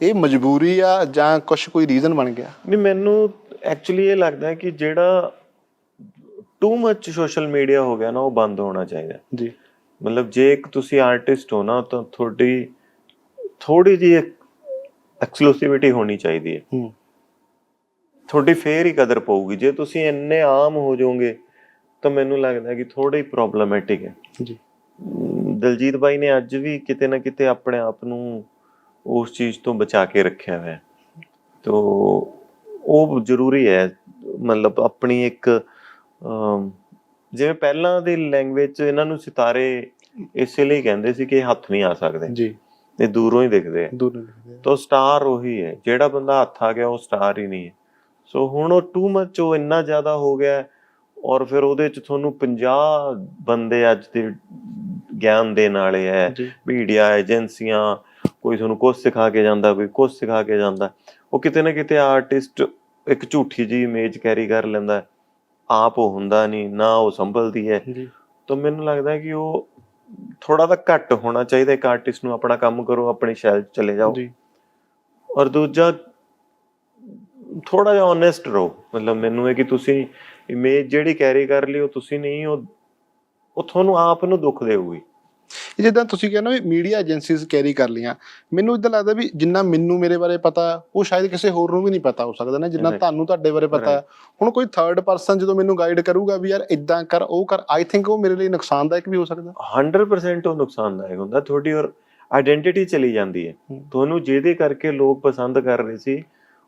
ਇਹ ਮਜਬੂਰੀ ਆ ਜਾਂ ਕੁਝ ਕੋਈ ਰੀਜ਼ਨ ਬਣ ਗਿਆ? ਨਹੀਂ, ਮੈਨੂੰ ਐਕਚੁਅਲੀ ਇਹ ਲੱਗਦਾ ਕਿ ਜਿਹੜਾ ਟੂ ਮੱਚ ਸੋਸ਼ਲ ਮੀਡੀਆ ਹੋ ਗਿਆ ਨਾ ਉਹ ਬੰਦ ਹੋਣਾ ਚਾਹੀਦਾ ਜੀ। ਮਤਲਬ ਜੇ ਇੱਕ ਤੁਸੀਂ ਆਰਟਿਸਟ ਹੋ ਨਾ ਤਾਂ ਤੁਹਾਡੀ ਥੋੜੀ ਜਿਹੀ ਐਕਸਕਲੂਸਿਵਿਟੀ ਹੋਣੀ ਚਾਹੀਦੀ ਹੈ। ਹੂੰ। ਤੁਹਾਡੀ ਫੇਰ ਹੀ ਕਦਰ ਪਊਗੀ। ਜੇ ਤੁਸੀਂ ਇੰਨੇ ਆਮ ਹੋ ਜਾਓਗੇ ਤਾਂ ਮੈਨੂੰ ਲੱਗਦਾ ਕਿ ਥੋੜਾ ਹੀ ਪ੍ਰੋਬਲਮੈਟਿਕ ਹੈ। ਜੀ। ਦਲਜੀਤ ਬਾਈ ਨੇ ਅੱਜ ਵੀ ਕਿਤੇ ਨਾ ਕਿਤੇ ਆਪਣੇ ਆਪ ਨੂੰ ਉਸ ਚੀਜ਼ ਤੋਂ ਬਚਾ ਕੇ ਰੱਖਿਆ ਹੋਇਆ ਹੈ। ਤੋ ਉਹ ਜ਼ਰੂਰੀ ਹੈ। ਮਤਲਬ ਆਪਣੀ ਇੱਕ ਜਿਵੇਂ ਪਹਿਲਾਂ ਦੀ ਲੈਂਗੁਏਜ ਚ ਇਹਨਾਂ ਨੂੰ ਸਿਤਾਰੇ ਇਸੇ ਲਈ ਕਹਿੰਦੇ ਸੀ ਕਿ ਹੱਥ ਨਹੀਂ ਆ ਸਕਦੇ। ਜੀ। ਇਹ ਦੂਰੋਂ ਹੀ ਦਿਖਦੇ ਆ। ਦੂਰ ਲਿਖਦੇ ਆ। ਤਾਂ ਸਟਾਰ ਉਹੀ ਹੈ। ਜਿਹੜਾ ਬੰਦਾ ਹੱਥ ਆ ਗਿਆ ਉਹ ਸਟਾਰ ਹੀ ਨਹੀਂ ਹੈ। ਸੋ ਹੁਣ ਉਹ ਟੂ ਮੱਚ ਉਹ ਇੰਨਾ ਜ਼ਿਆਦਾ ਹੋ ਗਿਆ ਔਰ ਫਿਰ ਉਹਦੇ ਚ ਤੁਹਾਨੂੰ 50 ਬੰਦੇ ਅੱਜ ਦੇ ਗਿਆਨ ਦੇਣ ਵਾਲੇ ਜੀ। ਮੀਡੀਆ ਏਜੰਸੀਆਂ ਕੋਈ ਤੁਹਾਨੂੰ ਕੁਝ ਸਿਖਾ ਕੇ ਜਾਂਦਾ ਕੋਈ ਕੁਝ ਸਿਖਾ ਕੇ ਜਾਂਦਾ। ਉਹ ਕਿਤੇ ਨਾ ਕਿਤੇ ਆਰਟਿਸਟ ਇੱਕ ਝੂਠੀ ਜੀ ਇਮੇਜ ਕੈਰੀ ਕਰ ਲੈਂਦਾ। ਆਪ ਉਹ ਹੁੰਦਾ ਨਹੀਂ ਨਾ ਉਹ ਸੰਭਲਦੀ ਹੈ। ਤਾਂ ਮੈਨੂੰ ਲੱਗਦਾ ਕਿ ਉਹ ਥੋੜਾ ਤਾਂ ਘੱਟ ਹੋਣਾ ਚਾਹੀਦਾ ਇੱਕ ਆਰਟਿਸਟ ਨੂੰ ਆਪਣਾ ਕੰਮ ਕਰੋ ਆਪਣੀ ਸ਼ੈਲ 'ਚ ਚਲੇ ਜਾਓ। ਜੀ। ਔਰ ਦੂਜਾ ਥੋੜਾ ਜਿਹਾ ਓਨੈਸਟ ਰਹੋ। ਮਤਲਬ ਮੈਨੂੰ ਇਹ ਕਿ ਤੁਸੀਂ ਇਮੇਜ ਜਿਹੜੀ ਕੈਰੀ ਕਰ ਲਈ ਉਹ ਤੁਸੀਂ ਨਹੀਂ ਉਹ ਉਹ ਤੁਹਾਨੂੰ ਆਪ ਨੂੰ ਦੁੱਖ ਦੇਊਗੀ। ਇਹ ਜਿੱਦਾਂ ਤੁਸੀਂ ਕਹਿੰਦੇ ਵੀ ਮੀਡੀਆ ਏਜੰਸੀਜ਼ ਕੈਰੀ ਕਰ ਲੀਆਂ ਮੈਨੂੰ ਇਦਾਂ ਲੱਗਦਾ ਵੀ ਜਿੰਨਾ ਮੈਨੂੰ ਮੇਰੇ ਬਾਰੇ ਪਤਾ ਉਹ ਸ਼ਾਇਦ ਕਿਸੇ ਹੋਰ ਨੂੰ ਵੀ ਨਹੀਂ ਪਤਾ ਹੋ ਸਕਦਾ ਨਾ ਜਿੰਨਾ. ਤੁਹਾਨੂੰ ਤੁਹਾਡੇ ਬਾਰੇ ਪਤਾ ਹੁਣ ਕੋਈ ਥਰਡ ਪਰਸਨ ਜਦੋਂ ਮੈਨੂੰ ਗਾਈਡ ਕਰੂਗਾ ਵੀ ਯਾਰ ਇਦਾਂ ਕਰ ਉਹ ਕਰ ਆਈ ਥਿੰਕ ਉਹ ਮੇਰੇ ਲਈ ਨੁਕਸਾਨਦਾਇਕ ਵੀ ਹੋ ਸਕਦਾ। 100% ਉਹ ਨੁਕਸਾਨਦਾਇਕ ਹੁੰਦਾ ਤੁਹਾਡੀ ਔਰ ਆਇਡੈਂਟੀਟੀ ਚਲੀ ਜਾਂਦੀ ਹੈ। ਤੁਹਾਨੂੰ ਜਿਹਦੇ ਕਰਕੇ ਲੋਕ ਪਸੰਦ ਕਰ ਰਹੇ ਸੀ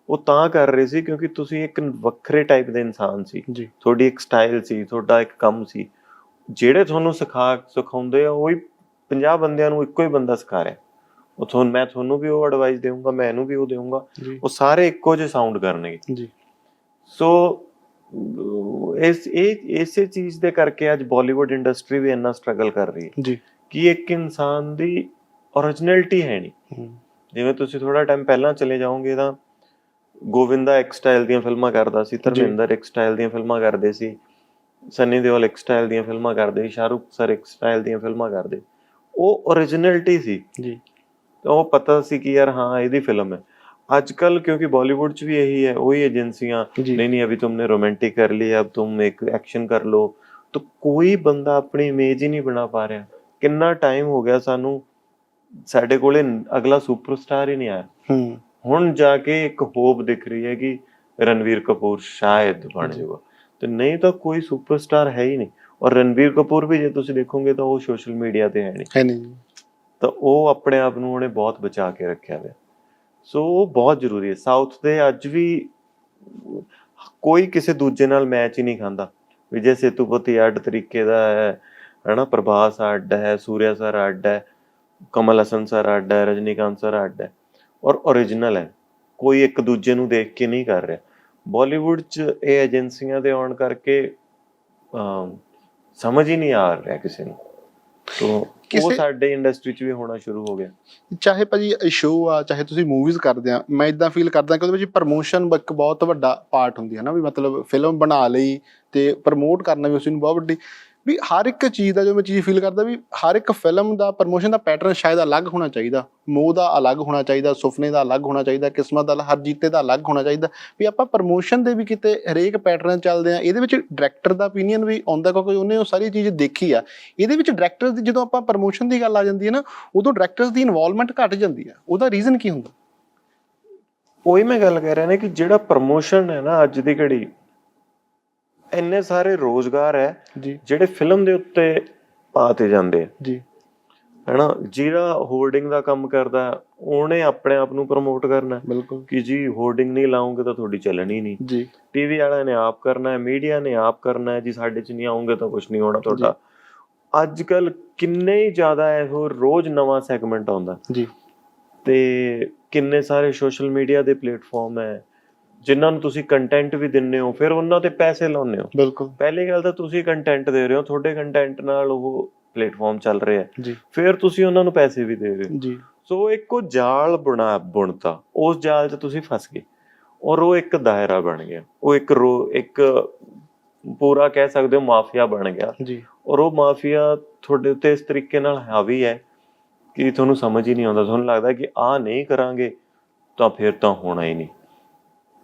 ਉਹ ਤਾਂ ਕਰ ਰਹੇ ਸੀ ਕਿਉਂਕਿ ਤੁਸੀਂ ਇੱਕ ਵੱਖਰੇ ਟਾਈਪ ਦੇ ਇਨਸਾਨ ਸੀ। ਤੁਹਾਡੀ ਇੱਕ ਸਟਾਈਲ ਸੀ ਤੁਹਾਡਾ ਇੱਕ ਕੰਮ ਸੀ। ਜਿਹੜੇ ਤੁਹਾਨੂੰ ਸਿਖਾ ਸਿਖਾਉਂਦੇ ਆ ਉਹੀ 50 ਬੰਦਿਆਂ ਨੂੰ ਇੱਕੋ ਹੀ ਬੰਦਾ ਸਿਖਾ ਰਿਹਾ। ਉਹ ਤੁਹਾਨੂੰ ਮੈਂ ਤੁਹਾਨੂੰ ਵੀ ਉਹ ਐਡਵਾਈਸ ਦੇਵਾਂਗਾ ਮੈਂ ਇਹਨੂੰ ਵੀ ਉਹ ਦੇਵਾਂਗਾ ਉਹ ਸਾਰੇ ਇੱਕੋ ਜਿਹੇ ਸਾਊਂਡ ਕਰਨਗੇ। ਜੀ। ਸੋ ਇਸ ਇਹ ਇਸੇ ਚੀਜ਼ ਦੇ ਕਰਕੇ ਅੱਜ ਬਾਲੀਵੁੱਡ ਇੰਡਸਟਰੀ ਵੀ ਇੰਨਾ ਸਟਰਗਲ ਕਰ ਰਹੀ ਹੈ ਜੀ। ਕਿ ਇੱਕ ਇਨਸਾਨ ਦੀ ਓਰੀਜਨੈਲਿਟੀ ਹੈ ਨਹੀਂ। ਜਿਵੇਂ ਤੁਸੀਂ ਥੋੜਾ ਟਾਈਮ ਪਹਿਲਾਂ ਚਲੇ ਜਾਓਗੇ ਤਾਂ ਗੋਵਿੰਦਾ ਇੱਕ ਸਟਾਈਲ ਦੀਆਂ ਫਿਲਮਾਂ ਕਰਦਾ ਸੀ ਧਰਮਿੰਦਰ ਇੱਕ ਸਟਾਈਲ ਦੀਆਂ ਫਿਲਮਾਂ ਕਰਦੇ ਸੀ। ਸੰਨੀ ਦਿਓਲ ਇੱਕ ਸਟਾਈਲ ਦੀਆਂ ਫਿਲਮਾਂ ਕਰਦੇ ਸ਼ਾਹਰੁਖ ਸਰ ਇੱਕ ਸਟਾਈਲ ਦੀਆਂ ਫਿਲਮਾਂ ਕਰਦੇ। ਉਹ origignality ਸੀ। ਜੀ। ਉਹ ਪਤਾ ਸੀ ਕਿ ਯਾਰ ਹਾਂ ਇਹਦੀ ਫਿਲਮ ਹੈ। आज कल क्योंकि बॉलीवुड च भी यही है वही एजेंसियां नहीं नहीं अभी तुमने रोमांटिक कर ली अब तुम एक एक्शन कर लो तो कोई बंदा अपनी इमेज ही नहीं बना पा रहा ਕਿੰਨਾ ਟਾਈਮ ਹੋ ਗਿਆ ਸਾਨੂੰ ਸਾਡੇ ਕੋਲੇ ਅਗਲਾ ਸੁਪਰਸਟਾਰ ਹੀ ਨਹੀਂ ਆਇਆ। ਹੁਣ ਜਾ ਕੇ ਇੱਕ ਹੋਪ ਦਿਖ ਰਹੀ ਹੈ ਕਿ ਰਣਵੀਰ ਕਪੂਰ ਸ਼ਾਇਦ ਬਣ ਜਾਊਗਾ। ਤੇ ਨਹੀਂ ਤਾਂ ਕੋਈ ਸੁਪਰਸਟਾਰ ਹੈ ਹੀ ਨਹੀਂ। ਔਰ ਰਣਵੀਰ ਕਪੂਰ ਵੀ ਜੇ ਤੁਸੀਂ ਦੇਖੋਗੇ ਤਾਂ ਉਹ ਸੋਸ਼ਲ ਮੀਡੀਆ ਤੇ ਹੈ ਨਹੀਂ। ਹੈ ਨਹੀਂ ਤਾਂ ਉਹ ਆਪਣੇ ਆਪ ਨੂੰ ਉਹਨੇ ਬਹੁਤ ਬਚਾ ਕੇ ਰੱਖਿਆ ਹੋਇਆ। ਸੋ ਉਹ ਬਹੁਤ ਜ਼ਰੂਰੀ ਹੈ। ਸਾਊਥ ਦੇ ਅੱਜ ਵੀ ਕੋਈ ਕਿਸੇ ਦੂਜੇ ਨਾਲ ਮੈਚ ਹੀ ਨਹੀਂ ਖਾਂਦਾ। ਵਿਜੇ ਸੇਤੂਪਤੀ ਅੱਡ ਤਰੀਕੇ ਦਾ ਹੈ ਹਨਾ? ਪ੍ਰਭਾਸ ਅੱਡ ਹੈ ਸੂਰਿਆ ਸਰ ਅੱਡ ਹੈ ਕਮਲ ਹਸਨ ਸਰ ਅੱਡ ਹੈ ਰਜਨੀਕਾਂਤ ਸਰ ਅੱਡ ਹੈ। ਔਰ origignal ਹੈ। ਕੋਈ ਇੱਕ ਦੂਜੇ ਨੂੰ ਦੇਖ ਕੇ ਨਹੀਂ ਕਰ ਰਿਹਾ। ਬਾਲੀਵੁੱਡ 'ਚ ਇਹ ਏਜੰਸੀਆਂ ਦੇ ਆਉਣ ਕਰਕੇ ਸਮਝ ਹੀ ਨਹੀਂ ਆ ਰਿਹਾ ਕਿਸੇ ਨੂੰ। ਤੋਂ ਉਹ ਸਾਡੇ ਇੰਡਸਟਰੀ 'ਚ ਵੀ ਹੋਣਾ ਸ਼ੁਰੂ ਹੋ ਗਿਆ। ਚਾਹੇ ਭਾਜੀ ਸ਼ੋਅ ਆ ਚਾਹੇ ਤੁਸੀਂ ਮੂਵੀਜ਼ ਕਰਦੇ ਆ ਮੈਂ ਇਦਾਂ ਫੀਲ ਕਰਦਾ ਕਿ ਉਹਦੇ ਵਿੱਚ ਪ੍ਰਮੋਸ਼ਨ ਇੱਕ ਬਹੁਤ ਵੱਡਾ ਪਾਰਟ ਹੁੰਦੀ ਹੈ ਨਾ ਵੀ ਮਤਲਬ ਫਿਲਮ ਬਣਾ ਲਈ ਤੇ ਪ੍ਰਮੋਟ ਕਰਨਾ ਵੀ ਉਸ ਨੂੰ ਬਹੁਤ ਵੱਡੀ ਵੀ ਹਰ ਇੱਕ ਚੀਜ਼ ਦਾ ਜੋ ਮੈਂ ਚੀਜ਼ ਫੀਲ ਕਰਦਾ ਵੀ ਹਰ ਇੱਕ ਫਿਲਮ ਦਾ ਪ੍ਰਮੋਸ਼ਨ ਦਾ ਪੈਟਰਨ ਸ਼ਾਇਦ ਅਲੱਗ ਹੋਣਾ ਚਾਹੀਦਾ। ਮੋਹ ਦਾ ਅਲੱਗ ਹੋਣਾ ਚਾਹੀਦਾ, ਸੁਪਨੇ ਦਾ ਅਲੱਗ ਹੋਣਾ ਚਾਹੀਦਾ, ਕਿਸਮਤ ਦਾ ਹਰ ਜੀਤੇ ਦਾ ਅਲੱਗ ਹੋਣਾ ਚਾਹੀਦਾ। ਵੀ ਆਪਾਂ ਪ੍ਰਮੋਸ਼ਨ ਦੇ ਵੀ ਕਿਤੇ ਹਰੇਕ ਪੈਟਰਨ ਚੱਲਦੇ ਆ ਇਹਦੇ ਵਿੱਚ ਡਾਇਰੈਕਟਰ ਦਾ opinion ਵੀ ਆਉਂਦਾ ਕਿਉਂਕਿ ਉਹਨੇ ਉਹ ਸਾਰੀ ਚੀਜ਼ ਦੇਖੀ ਆ। ਇਹਦੇ ਵਿੱਚ ਡਾਇਰੈਕਟਰ ਦੀ ਜਦੋਂ ਆਪਾਂ ਪ੍ਰਮੋਸ਼ਨ ਦੀ ਗੱਲ ਆ ਜਾਂਦੀ ਹੈ ਨਾ, ਉਦੋਂ ਡਾਇਰੈਕਟਰਸ ਦੀ ਇਨਵੋਲਵਮੈਂਟ ਘਟ ਜਾਂਦੀ ਆ ਉਹਦਾ ਰੀਜ਼ਨ ਕੀ ਹੁੰਦਾ? ਉਹੀ ਮੈਂ ਗੱਲ ਕਰ ਰਿਹਾ ਨਾ ਕਿ ਜਿਹੜਾ ਪ੍ਰਮੋਸ਼ਨ ਹੈ ਨਾ ਅੱਜ ਦੀ ਘੜੀ ਇੰਨੇ ਸਾਰੇ ਰੋਜ਼ਗਾਰ ਹੈ ਜਿਹੜੇ ਫਿਲਮ ਦੇ ਉੱਤੇ ਪਾਤੇ ਜਾਂਦੇ ਆ। ਜੀ। ਹੈਨਾ ਜਿਹੜਾ ਹੋਰਡਿੰਗ ਦਾ ਕੰਮ ਕਰਦਾ ਉਹਨੇ ਆਪਣੇ ਆਪ ਨੂੰ ਪ੍ਰਮੋਟ ਕਰਨਾ ਬਿਲਕੁਲ। ਕਿ ਜੀ ਹੋਰਡਿੰਗ ਨਹੀਂ ਲਾਉਂਗੇ ਤਾਂ ਤੁਹਾਡੀ ਚੱਲਣੀ ਨਹੀਂ। ਜੀ। ਟੀਵੀ ਵਾਲਿਆਂ ਨੇ ਆਪ ਕਰਨਾ ਹੈ ਮੀਡੀਆ ਨੇ ਆਪ ਕਰਨਾ ਹੈ ਜੀ ਸਾਡੇ 'ਚ ਨਹੀਂ ਆਉਂਗੇ ਤਾਂ ਕੁਝ ਨਹੀਂ ਹੋਣਾ ਤੁਹਾਡਾ। ਅੱਜ ਕੱਲ ਕਿੰਨੇ ਹੀ ਜ਼ਿਆਦਾ ਇਹੋ ਰੋਜ਼ ਨਵਾਂ ਸੈਗਮੈਂਟ ਆਉਂਦਾ। ਜੀ। ਤੇ ਕਿੰਨੇ ਸਾਰੇ ਸੋਸ਼ਲ ਮੀਡੀਆ ਦੇ ਪਲੇਟਫਾਰਮ ਹੈ ਜਿਨ੍ਹਾਂ ਨੂੰ ਤੁਸੀਂ ਕੰਟੈਂਟ ਵੀ ਦਿੰਦੇ ਹੋ ਫਿਰ ਉਹਨਾਂ ਤੇ ਪੈਸੇ ਲਾਉਂਦੇ ਹੋ। ਬਿਲਕੁਲ। ਪਹਿਲੀ ਗੱਲ ਤਾਂ ਤੁਸੀਂ ਕੰਟੈਂਟ ਦੇ ਰਹੇ ਹੋ ਤੁਹਾਡੇ ਕੰਟੈਂਟ ਨਾਲ ਉਹ ਪਲੇਟਫਾਰਮ ਚੱਲ ਰਿਹਾ ਹੈ। ਜੀ। ਫਿਰ ਤੁਸੀਂ ਉਹਨਾਂ ਨੂੰ ਪੈਸੇ ਵੀ ਦੇ ਰਹੇ ਹੋ। ਜੀ। ਸੋ ਇੱਕੋ ਜਾਲ ਬਣਾ ਬੁਣਤਾ ਉਸ ਜਾਲ 'ਚ ਤੁਸੀਂ ਫਸ ਗਏ। ਔਰ ਉਹ ਇੱਕ ਦਾਇਰਾ ਬਣ ਗਿਆ। ਉਹ ਇੱਕ ਰੋ ਇੱਕ ਪੂਰਾ ਕਹਿ ਸਕਦੇ ਹੋ ਮਾਫੀਆ ਬਣ ਗਿਆ। ਜੀ। ਔਰ ਉਹ ਮਾਫੀਆ ਤੁਹਾਡੇ ਉੱਤੇ ਇਸ ਤਰੀਕੇ ਨਾਲ ਹਾਵੀ ਹੈ ਕਿ ਤੁਹਾਨੂੰ ਸਮਝ ਹੀ ਨਹੀਂ ਆਉਂਦਾ। ਤੁਹਾਨੂੰ ਲੱਗਦਾ ਕਿ ਆ ਨਹੀਂ ਕਰਾਂਗੇ ਤਾਂ ਫਿਰ ਤਾਂ ਹੋਣਾ ਹੀ ਨਹੀਂ।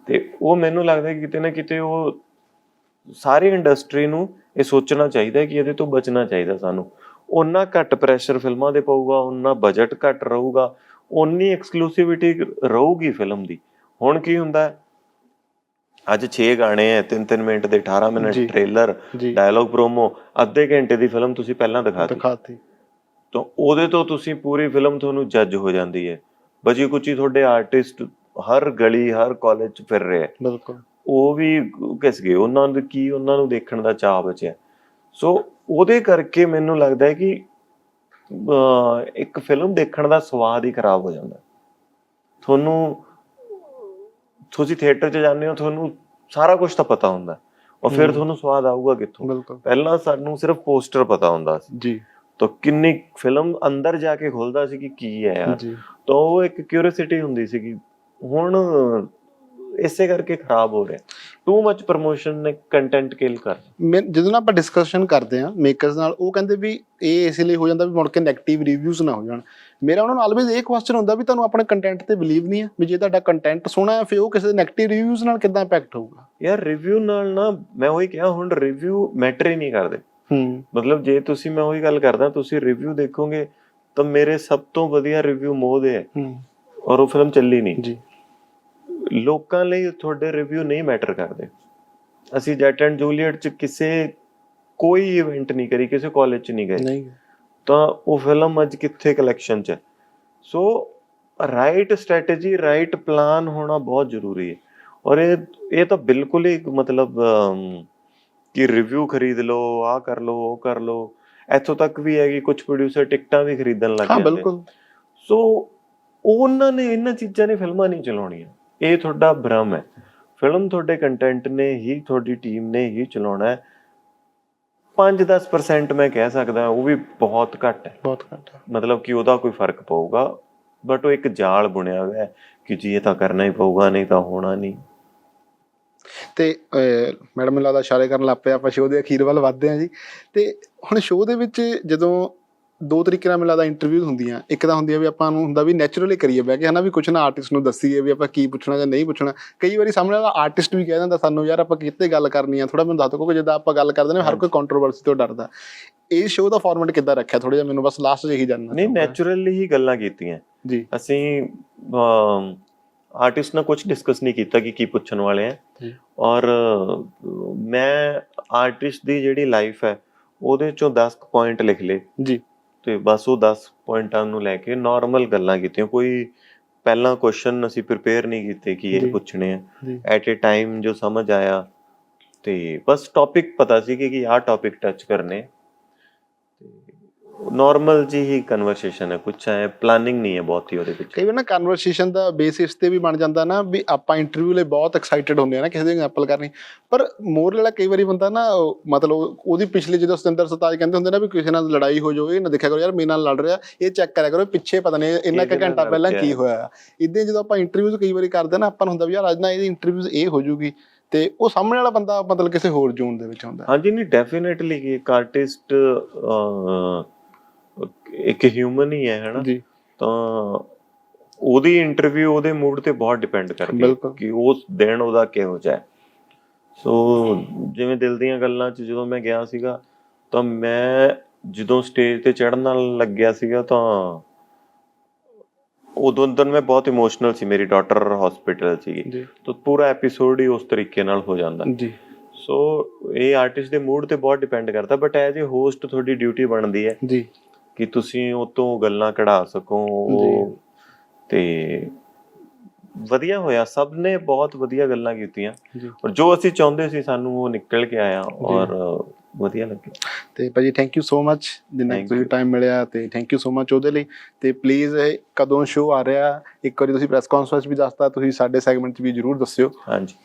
ਤੇ ਉਹ ਮੈਨੂੰ ਲੱਗਦਾ ਕਿ ਕਿਤੇ ਨਾ ਕਿਤੇ ਉਹ ਸਾਰੀ ਇੰਡਸਟਰੀ ਨੂੰ ਇਹ ਸੋਚਣਾ ਚਾਹੀਦਾ ਹੈ ਕਿ ਇਹਦੇ ਤੋਂ ਬਚਣਾ ਚਾਹੀਦਾ ਸਾਨੂੰ। ਉਹਨਾਂ ਘੱਟ ਪ੍ਰੈਸ਼ਰ ਫਿਲਮਾਂ ਦੇ ਪਊਗਾ ਉਹਨਾਂ ਬਜਟ ਘੱਟ ਰਹੂਗਾ ਉਨੀ ਐਕਸਕਲੂਸਿਵਿਟੀ ਰਹੂਗੀ ਫਿਲਮ ਦੀ। ਹੁਣ ਕੀ ਹੁੰਦਾ? ਅੱਜ 6 ਗਾਣੇ ਐ 3-3 ਮਿੰਟ ਦੇ 18 ਮਿੰਟ। ਟ੍ਰੇਲਰ ਡਾਇਲੌਗ ਪ੍ਰੋਮੋ ਅੱਧੇ ਘੰਟੇ ਦੀ ਫਿਲਮ ਤੁਸੀਂ ਪਹਿਲਾਂ ਦਿਖਾ ਦਿੱਤੀ। ਦਿਖਾਤੀ ਤਾਂ ਉਹਦੇ ਤੋਂ ਤੁਸੀਂ ਪੂਰੀ ਫਿਲਮ ਤੁਹਾਨੂੰ ਜੱਜ ਹੋ ਜਾਂਦੀ ਹੈ ਬਜੀ ਕੁਚੀ ਤੁਹਾਡੇ ਆਰਟਿਸਟ ਹਰ ਗਲੀ ਹਰ ਕਾਲਜ ਚ ਫਿਰ ਰਹੇ। ਬਿਲਕੁਲ। ਉਹ ਵੀ ਕਿਸ ਗਏ? ਉਹਨਾਂ ਨੂੰ ਕੀ ਉਹਨਾਂ ਨੂੰ ਦੇਖਣ ਦਾ ਚਾਹ ਬਚਿਆ। ਸੋ ਉਹਦੇ ਕਰਕੇ ਮੈਨੂੰ ਲੱਗਦਾ ਹੈ ਕਿ ਇੱਕ ਫਿਲਮ ਦੇਖਣ ਦਾ ਸਵਾਦ ਹੀ ਖਰਾਬ ਹੋ ਜਾਂਦਾ। ਤੁਹਾਨੂੰ ਤੁਸੀਂ ਥੀਏਟਰ 'ਚ ਜਾਂਦੇ ਹੋ ਤੁਹਾਨੂੰ ਸਾਰਾ ਕੁਝ ਤਾਂ ਪਤਾ ਹੁੰਦਾ। ਔਰ ਫਿਰ। ਤੁਹਾਨੂੰ ਸਵਾਦ ਆਊਗਾ ਕਿੱਥੋਂ? ਪਹਿਲਾਂ ਸਾਨੂੰ ਸਿਰਫ ਪੋਸਟਰ ਪਤਾ ਹੁੰਦਾ ਸੀ। ਜੀ। ਤਾਂ ਕਿੰਨੀ ਫਿਲਮ ਅੰਦਰ ਜਾ ਕੇ ਖੁੱਲਦਾ ਸੀ ਕਿ ਕੀ ਹੈ ਯਾਰ? ਤਾਂ ਉਹ ਇੱਕ ਕਿਉਰਿਓਸਿਟੀ ਹੁੰਦੀ ਸੀ ਕਿ ਹੁਣ ਇਸੇ ਕਰਕੇ ਖਰਾਬ ਹੋ ਰਿਹਾ। ਟੂ ਮੱਚ ਪ੍ਰੋਮੋਸ਼ਨ ਨੇ ਕੰਟੈਂਟ ਕਿਲ ਕਰ ਮੈਂ ਜਦੋਂ ਨਾ ਆਪਾਂ ਡਿਸਕਸ਼ਨ ਕਰਦੇ ਆ ਮੇਕਰਸ ਨਾਲ ਉਹ ਕਹਿੰਦੇ ਵੀ ਇਹ ਇਸ ਲਈ ਹੋ ਜਾਂਦਾ ਵੀ ਮੁੜ ਕੇ 네ਗੇਟਿਵ ਰਿਵਿਊਜ਼ ਨਾ ਹੋ ਜਾਣ। ਮੇਰਾ ਉਹਨਾਂ ਨੂੰ ਆਲਵੇਜ਼ ਇਹ ਕੁਐਸਚਨ ਹੁੰਦਾ ਵੀ ਤੁਹਾਨੂੰ ਆਪਣੇ ਕੰਟੈਂਟ ਤੇ ਬਲੀਵ ਨਹੀਂ ਹੈ ਵੀ ਜੇ ਤੁਹਾਡਾ ਕੰਟੈਂਟ ਸੋਹਣਾ ਹੈ ਫਿਰ ਉਹ ਕਿਸੇ ਦੇ 네ਗੇਟਿਵ ਰਿਵਿਊਜ਼ ਨਾਲ ਕਿੱਦਾਂ ਇੰਪੈਕਟ ਹੋਊਗਾ? ਯਾਰ ਰਿਵਿਊ ਨਾਲ ਨਾ ਮੈਂ ਉਹੀ ਕਿਹਾ ਹੁਣ ਰਿਵਿਊ ਮੈਟਰ ਹੀ ਨਹੀਂ ਕਰਦੇ। ਹੂੰ। ਮਤਲਬ ਜੇ ਤੁਸੀਂ ਮੈਂ ਉਹੀ ਗੱਲ ਕਰਦਾ ਤੁਸੀਂ ਰਿਵਿਊ ਦੇਖੋਗੇ ਤਾਂ ਮੇਰੇ ਸਭ ਤੋਂ ਵਧੀਆ ਰਿਵਿਊ ਮੋਹ ਦੇ ਹੈ। ਹੂੰ। ਔਰ ਉਹ ਫਿਲਮ ਚੱਲੀ ਨਹੀਂ। ਜੀ। ਲੋਕਾਂ ਲਈ ਤੁਹਾਡੇ ਰਿਵਿਊ ਨਹੀਂ ਮੈਟਰ ਕਰਦੇ। ਅਸੀਂ ਜੈਟ ਐਂਡ ਜੂਲੀਅਟ ਚ ਕਿਸੇ ਕੋਈ ਇਵੈਂਟ ਨਹੀਂ ਕਰੀ ਕਿਸੇ ਕਾਲਜ ਚ ਨਹੀਂ ਗਏ। ਨਹੀਂ। ਤਾਂ ਉਹ ਫਿਲਮ ਅੱਜ ਕਿੱਥੇ ਕਲੈਕਸ਼ਨ ਚ ਹੈ? So right strategy right plan ਹੋਣਾ ਬਹੁਤ ਜ਼ਰੂਰੀ ਹੈ। ਔਰ ਇਹ ਇਹ ਤਾਂ ਬਿਲਕੁਲ ਹੀ ਮਤਲਬ ਕਿ ਰਿਵਿਊ ਖਰੀਦ ਲਓ ਆ ਕਰ ਲਓ ਉਹ ਕਰ ਲਓ। ਇੱਥੋਂ ਤੱਕ ਵੀ ਹੈ ਕਿ ਕੁਝ ਪ੍ਰੋਡਿਊਸਰ ਟਿਕਟਾਂ ਵੀ ਖਰੀਦਣ ਲੱਗ ਹਾਂ ਜਾਂਦੇ। ਬਿਲਕੁਲ। ਸੋ ਉਹਨਾਂ ਨੇ ਇਹਨਾਂ ਚੀਜ਼ਾਂ ਨੇ ਫਿਲਮਾਂ ਨਹੀਂ ਚਲਾਉਣੀਆਂ। ਇਹ ਤੁਹਾਡਾ ਭ੍ਰਮ ਹੈ। ਫਿਲਮ ਤੁਹਾਡੇ ਕੰਟੈਂਟ ਨੇ ਹੀ ਤੁਹਾਡੀ ਟੀਮ ਨੇ ਹੀ ਚਲਾਉਣਾ ਹੈ। 5-10% ਮੈਂ ਕਹਿ ਸਕਦਾ ਉਹ ਵੀ ਬਹੁਤ ਘੱਟ ਹੈ। ਬਹੁਤ ਘੱਟ ਮਤਲਬ ਕਿ ਉਹਦਾ ਕੋਈ ਫ਼ਰਕ ਪਊਗਾ ਬਟ ਉਹ ਇੱਕ ਜਾਲ ਬੁਣਿਆ ਹੋਇਆ ਹੈ ਕਿ ਜੀ ਇਹ ਤਾਂ ਕਰਨਾ ਹੀ ਪਊਗਾ ਨਹੀਂ ਤਾਂ ਹੋਣਾ ਨਹੀਂ। ਤੇ ਮੈਡਮ ਮੈਨੂੰ ਲੱਗਦਾ ਇਸ਼ਾਰੇ ਕਰਨ ਲੱਗ ਪਏ ਆਪਾਂ ਸ਼ੋਅ ਦੇ ਅਖੀਰ ਵੱਲ ਵਧਦੇ ਹਾਂ ਜੀ। ਤੇ ਹੁਣ ਸ਼ੋਅ ਦੇ ਵਿੱਚ ਜਦੋਂ ਦੋ ਤਰੀਕੇ ਨਾਲ ਮੈਨੂੰ ਲੱਗਦਾ ਇੰਟਰਵਿਊ ਹੁੰਦੀਆਂ। ਇੱਕ ਤਾਂ ਹੁੰਦੀ ਆ ਵੀ ਆਪਾਂ ਨੂੰ ਹੁੰਦਾ ਵੀ ਨੈਚੁਰਲੀ ਕਰੀਏ ਬਹਿ ਕੇ ਹਨਾ ਵੀ ਕੁਛ ਨਾ ਆਰਟਿਸਟ ਨੂੰ ਦੱਸੀਏ ਵੀ ਆਪਾਂ ਕੀ ਪੁੱਛਣਾ ਜਾਂ ਨਹੀਂ ਪੁੱਛਣਾ। ਕਈ ਵਾਰੀ ਸਾਹਮਣੇ ਵਾਲਾ ਆਰਟਿਸਟ ਵੀ ਕਹਿ ਦਿੰਦਾ ਸਾਨੂੰ ਯਾਰ ਆਪਾਂ ਕਿੱਥੇ ਗੱਲ ਕਰਨੀ ਆ ਥੋੜਾ ਮੈਨੂੰ ਦੱਸ ਦਿਓ ਕਿਉਂਕਿ ਜਦੋਂ ਆਪਾਂ ਗੱਲ ਕਰਦੇ ਨੇ ਹਰ ਕੋਈ ਕੰਟਰੋਵਰਸੀ ਤੋਂ ਡਰਦਾ। ਇਹ ਸ਼ੋਅ ਦਾ ਫਾਰਮੈਟ ਕਿੱਦਾਂ ਰੱਖਿਆ? ਥੋੜਾ ਜਿਹਾ ਮੈਨੂੰ ਬਸ ਲਾਸਟ ਇਹੀ ਜਾਣਨਾ ਨਹੀਂ। ਨੈਚੁਰਲੀ ਹੀ ਗੱਲਾਂ ਕੀਤੀਆਂ। ਜੀ। ਅਸੀਂ ਆਰਟਿਸਟ ਨਾਲ ਕੁਝ ਡਿਸਕਸ ਨਹੀਂ ਕੀਤਾ ਕਿ ਕੀ ਪੁੱਛਣ ਵਾਲੇ ਆ। ਔਰ ਮੈਂ ਆਰਟਿਸਟ ਦੀ ਜਿਹੜੀ ਲਾਈਫ ਹੈ ਉਹਦੇ ਚੋਂ 10 ਪੁਆਇੰਟ ਲਿਖ ਲਏ। ਜੀ। ਤੇ ਬਸ ਉਹ 10 ਪੁਆਇੰਟਾਂ ਨੂੰ ਲੈ ਕੇ ਨਾਰਮਲ ਗੱਲਾਂ ਕੀਤੀਆਂ। ਕੋਈ ਪਹਿਲਾਂ ਕੁਐਸਚਨ ਅਸੀਂ ਪ੍ਰਿਪੇਅਰ ਨਹੀਂ ਕੀਤੇ ਕਿ। ਇਹ ਪੁੱਛਣੇ ਆ। ਐਟ ਅ ਟਾਈਮ ਜੋ ਸਮਝ ਆਇਆ ਤੇ ਬਸ ਟੌਪਿਕ ਪਤਾ ਸੀ ਕਿ ਕਿ ਆਹ ਟੌਪਿਕ ਟੱਚ ਕਰਨੇ ਨਾਰਮਲ ਜੀ ਹੀ ਕਨਵਰਸੇਸ਼ਨ ਹੈ ਕੁਛ ਹੈ ਪਲਾਨਿੰਗ ਨਹੀਂ ਹੈ ਬਹੁਤ ਹੀ ਉਹਦੇ ਵਿੱਚ। ਕਈ ਵਾਰ ਨਾ ਕਨਵਰਸੇਸ਼ਨ ਦਾ ਬੇਸਿਸ ਤੇ ਵੀ ਬਣ ਜਾਂਦਾ ਨਾ ਵੀ ਆਪਾਂ ਇੰਟਰਵਿਊ ਲਈ ਬਹੁਤ ਐਕਸਾਈਟਡ ਹੁੰਦੇ ਆ ਨਾ ਕਿਸੇ ਦੀ ਐਗਜ਼ਾਮਪਲ ਕਰਨੀ। ਪਰ ਮੋਰ ਵਾਲਾ ਕਈ ਵਾਰੀ ਬੰਦਾ ਨਾ ਮਤਲਬ ਉਹਦੀ ਪਿਛਲੀ ਜਦੋਂ ਸਤਿੰਦਰ ਸਰਤਾਜ ਕਹਿੰਦੇ ਹੁੰਦੇ ਨਾ ਵੀ ਕਿਸੇ ਨਾਲ ਲੜਾਈ ਹੋ ਜਾਵੇ ਨਾ ਦੇਖਿਆ ਕਰੋ ਯਾਰ ਮੇਰੇ ਨਾਲ ਲੜ ਰਿਹਾ ਇਹ ਚੈੱਕ ਕਰਿਆ ਕਰੋ ਪਿੱਛੇ ਪਤਾ ਨਹੀਂ ਇੰਨਾ ਕੁ ਘੰਟਾ ਪਹਿਲਾਂ ਕੇ। ਹੋਇਆ ਇਦਾਂ ਜਦੋਂ ਆਪਾਂ ਇੰਟਰਵਿਊਜ਼ ਕਈ ਵਾਰੀ ਕਰਦੇ ਨਾ ਆਪਾਂ ਨੂੰ ਹੁੰਦਾ ਵੀ ਯਾਰ ਅੱਜ ਨਾ ਇਹਦੀ ਇੰਟਰਵਿਊਜ਼ ਇਹ ਹੋ ਜੂਗੀ ਤੇ ਉਹ ਸਾਹਮਣੇ ਵਾਲਾ ਬੰਦਾ ਮਤਲਬ ਕਿਸੇ ਹੋਰ ਜ਼ੋਨ ਦੇ ਵਿੱਚ ਹੁੰਦਾ। ਹਾਂਜੀ ਨਹੀਂ ਡੈਫੀਨਿਟਲੀ ਇੱਕ ਆਰਟਿਸਟ ਇੱਕ ਹਿਊਮਨ ਹੀ ਹੈ ਹਨਾ? ਜੀ। ਤਾਂ ਉਹਦੀ ਇੰਟਰਵਿਊ ਉਹਦੇ ਮੂਡ ਤੇ ਬਹੁਤ ਡਿਪੈਂਡ ਕਰਦੀ। ਕਿ ਉਸ ਦਿਨ ਉਹਦਾ ਕਿਹੋ ਜਿਹਾ ਹੈ। ਸੋ ਜਿਵੇਂ ਦਿਲ ਦੀਆਂ ਗੱਲਾਂ 'ਚ ਜਦੋਂ ਮੈਂ ਗਿਆ ਸੀਗਾ ਤਾਂ ਮੈਂ ਜਦੋਂ ਸਟੇਜ ਤੇ ਚੜਨ ਨਾਲ ਲੱਗਿਆ ਸੀਗਾ ਤਾਂ ਉਦੋਂ ਦਿਨ ਮੈਂ ਬਹੁਤ ਇਮੋਸ਼ਨਲ ਸੀ ਮੇਰੀ ਡਾਟਰ ਹਸਪੀਟਲ ਸੀਗੀ। ਜੀ। ਤਾਂ ਪੂਰਾ ਐਪੀਸੋਡ ਹੀ ਉਸ ਤਰੀਕੇ ਨਾਲ ਹੋ ਜਾਂਦਾ। ਜੀ। ਸੋ ਇਹ ਆਰਟਿਸਟ ਦੇ ਮੂਡ ਤੇ ਬਹੁਤ ਡਿਪੈਂਡ ਕਰਦਾ ਬਟ ਐਜ਼ ਅ ਹੋਸਟ ਤੁਹਾਡੀ ਡਿਊਟੀ ਬਣਦੀ ਹੈ। ਜੀ। ਕਿ ਤੁਸੀਂ ਉਹ ਤੋਂ ਗੱਲਾਂ ਕਢਾ ਸਕੋ ਉਹ ਤੇ ਵਧੀਆ ਹੋਇਆ ਸਭ ਨੇ ਬਹੁਤ ਵਧੀਆ ਗੱਲਾਂ ਕੀਤੀਆਂ। ਔਰ ਜੋ ਅਸੀਂ ਚਾਹੁੰਦੇ ਸੀ ਸਾਨੂੰ ਉਹ ਨਿਕਲ ਕੇ ਆਇਆ ਔਰ ਵਧੀਆ ਲੱਗਿਆ ਤੇ ਭਾਜੀ ਥੈਂਕ ਯੂ ਸੋ ਮੱਚ ਜਿੰਨਾ ਤੁਸੀਂ. ਟਾਈਮ ਮਿਲਿਆ ਤੇ ਥੈਂਕ ਯੂ ਸੋ ਮੱਚ ਉਹਦੇ ਲਈ। ਤੇ ਪਲੀਜ਼ ਕਦੋਂ ਸ਼ੋਅ ਆ ਰਿਹਾ? ਇੱਕ ਵਾਰੀ ਤੁਸੀਂ ਪ੍ਰੈਸ ਕਾਨਫਰੰਸ ਵੀ ਦੱਸਤਾ ਤੁਸੀਂ ਸਾਡੇ ਸੈਗਮੈਂਟ 'ਚ ਵੀ ਜਰੂਰ ਦੱਸਿਓ। ਹਾਂਜੀ।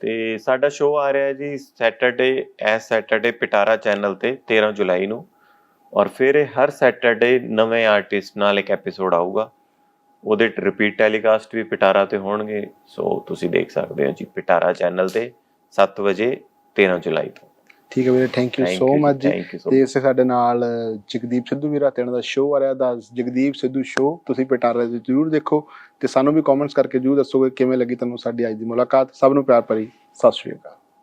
ਤੇ ਸਾਡਾ ਸ਼ੋਅ ਆ ਰਿਹਾ ਜੀ Saturday S Saturday Pitaara channel ਤੇ 13 ਜੁਲਾਈ ਨੂੰ। ਔਰ ਫਿਰ ਇਹ ਹਰ ਸੈਟਰਡੇ ਨਵੇਂ ਆਰਟਿਸਟ ਨਾਲ ਇੱਕ ਐਪੀਸੋਡ ਆਊਗਾ। ਉਹਦੇ ਰਿਪੀਟ ਟੈਲੀਕਾਸਟ ਵੀ ਪਿਟਾਰਾ ਤੇ ਹੋਣਗੇ। ਸੋ ਤੁਸੀਂ ਦੇਖ ਸਕਦੇ ਹੋ ਜੀ ਪਿਟਾਰਾ ਚੈਨਲ ਤੇ 7 ਵਜੇ 13 ਜੁਲਾਈ ਤੋਂ। ਠੀਕ ਹੈ ਵੀਰੇ ਥੈਂਕ ਯੂ ਸੋ ਮੱਚ ਜੀ ਤੇ ਇਸੇ ਸਾਡੇ ਨਾਲ ਜਗਦੀਪ ਸਿੱਧੂ ਵੀਰਾ ਤੇ ਇਹਨਾਂ ਦਾ ਸ਼ੋਅ ਆ ਰਿਹਾ ਦਾ ਜਗਦੀਪ ਸਿੱਧੂ ਸ਼ੋਅ ਤੁਸੀਂ ਪਟਾਰਾ ਦੇ ਜਰੂਰ ਦੇਖੋ। ਤੇ ਸਾਨੂੰ ਵੀ ਕਮੈਂਟਸ ਕਰਕੇ ਜਰੂਰ ਦੱਸੋਗੇ ਕਿਵੇਂ ਲੱਗੀ ਤੁਹਾਨੂੰ ਸਾਡੀ ਅੱਜ ਦੀ ਮੁਲਾਕਾਤ। ਸਭ ਨੂੰ ਪਿਆਰ ਭਰੀ ਸਤਿ ਸ਼੍ਰੀ ਅਕਾਲ।